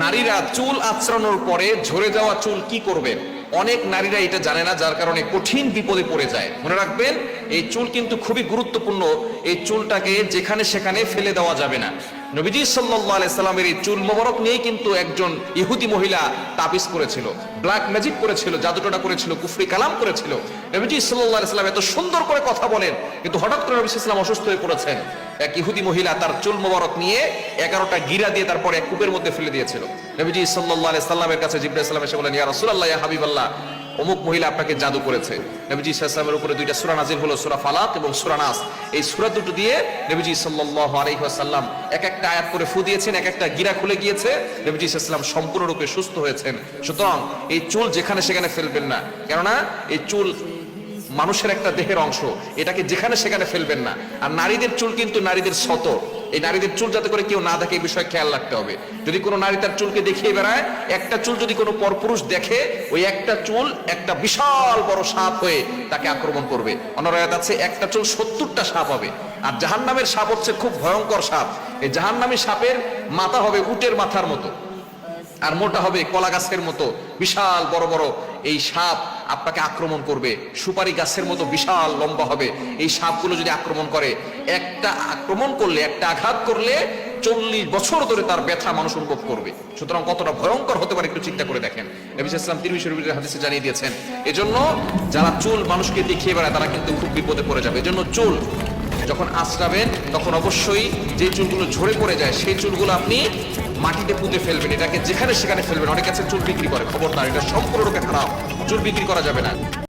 নারীরা চুল আচরানোর পরে ঝরে যাওয়া চুল কি করবে? অনেক নারীরা এটা জানে না, যার কারণে কঠিন বিপদে পড়ে যায়। মনে রাখবেন, এই চুল কিন্তু খুবই গুরুত্বপূর্ণ। এই চুলটাকে যেখানে সেখানে ফেলে দেওয়া যাবে না। নবীজি সাল্লাহ সাল্লামের এই চুল মোবারক নিয়ে কিন্তু একজন ইহুদি মহিলা তাবিজ করেছিল ব্ল্যাক ম্যাজিক করেছিল, জাদুটোনা করেছিল, কুফরি কালাম করেছিল। নবীজি সাল্লাহ সাল্লাম এত সুন্দর করে কথা বলেন, কিন্তু হঠাৎ করে নবী ইসলাম অসুস্থ হয়ে পড়েছেন। এক ইহুদি মহিলা তার চুল মোবারক নিয়ে এগারোটা গিরা দিয়ে তারপর এক কূপের মধ্যে ফেলে দিয়েছিল। নবীজি সাল্লাহ সাল্লামের কাছে জিব্রাহ সাল্লাম এসে বলেন ইয়া রাসূলুল্লাহ, ইয়া হাবিবাল্লাহ অমুক মহিলা আপনাকে জাদু করেছে। নবীজি সাল্লামের উপরে দুইটা সূরা নাজিল হলো, সূরা ফালাক এবং সূরা নাস। এই সুরা দুটো দিয়ে নবীজি সাল্লাল্লাহু আলাইহি ওয়াসাল্লাম এক একটা আয়াত করে ফু দিয়েছেন, এক একটা গিরা খুলে গিয়েছে। নবীজি সাল্লাম সম্পূর্ণরূপে সুস্থ হয়েছেন। সুতরাং এই চুল যেখানে সেখানে ফেলবেন না। কেননা এই চুল মানুষের একটা দেহের অংশ। এটাকে যেখানে সেখানে ফেলবেন না। আর নারীদের চুল কিন্তু নারীদের শত এই নারীদের চুল যাতে করে কেউ না দেখে, এই বিষয়ে খেয়াল রাখতে হবে। যদি কোনো নারী তার চুলকে দেখিয়ে বেড়ায়, একটা চুল যদি কোনো পরপুরুষ দেখে, ওই একটা চুল একটা বিশাল বড় সাপ হয়ে তাকে আক্রমণ করবে। অনরায়াত আছে, একটা চুল সত্তরটা সাপ হবে। আর জাহান্নামের সাপ হচ্ছে খুব ভয়ঙ্কর সাপ। এই জাহান্নামী সাপের মাথা হবে উটের মাথার মতো। আর মোটা হবে কলা গাছের মতো। বিশাল বড় বড় এই সাপ আপনাকে আক্রমণ করবে। সুপারি গাছের মতো বিশাল লম্বা হবে। এই সাপগুলো যদি আক্রমণ করে, একটা আক্রমণ করলে, একটা আঘাত করলে চল্লিশ বছর ধরে তার ব্যথা মানুষ অনুভব করবে। সুতরাং কতটা ভয়ঙ্কর হতে পারে একটু চিন্তা করে দেখেন। নবী ইসলাম হাদিসে জানিয়ে দিয়েছেন, এজন্য যারা চুল মানুষকে দেখিয়ে বেড়ায়, তারা কিন্তু খুব বিপদে পড়ে যাবে। এজন্য চুল, যখন আঁচড়াবেন তখন অবশ্যই যে চুলগুলো ঝরে পড়ে যায়, সেই চুলগুলো আপনি মাটিতে পুঁতে ফেলবেন, এটাকে যেখানে সেখানে ফেলবেন, অনেক কাছে চুল বিক্রি করে। খবরদার, এটা সম্পূর্ণরূপে খারাপ চুল বিক্রি করা যাবে না।